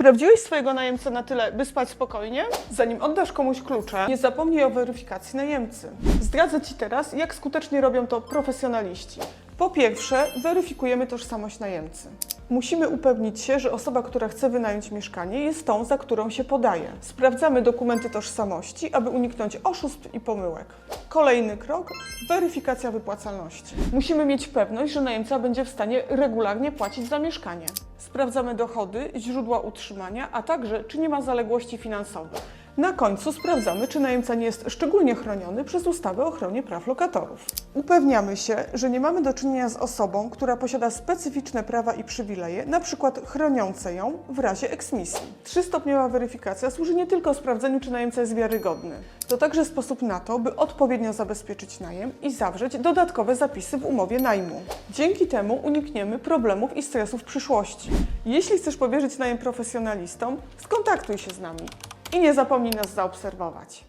Sprawdziłeś swojego najemcę na tyle, by spać spokojnie? Zanim oddasz komuś klucze, nie zapomnij o weryfikacji najemcy. Zdradzę Ci teraz, jak skutecznie robią to profesjonaliści. Po pierwsze, weryfikujemy tożsamość najemcy. Musimy upewnić się, że osoba, która chce wynająć mieszkanie, jest tą, za którą się podaje. Sprawdzamy dokumenty tożsamości, aby uniknąć oszustw i pomyłek. Kolejny krok weryfikacja wypłacalności. Musimy mieć pewność, że najemca będzie w stanie regularnie płacić za mieszkanie. Sprawdzamy dochody, źródła utrzymania, a także czy nie ma zaległości finansowych. Na końcu sprawdzamy, czy najemca nie jest szczególnie chroniony przez ustawę o ochronie praw lokatorów. Upewniamy się, że nie mamy do czynienia z osobą, która posiada specyficzne prawa i przywileje, przykład chroniące ją w razie eksmisji. Trzystopniowa weryfikacja służy nie tylko sprawdzeniu, czy najemca jest wiarygodny. To także sposób na to, by odpowiednio zabezpieczyć najem i zawrzeć dodatkowe zapisy w umowie najmu. Dzięki temu unikniemy problemów i stresów w przyszłości. Jeśli chcesz powierzyć najem profesjonalistom, skontaktuj się z nami i nie zapomnij nas zaobserwować.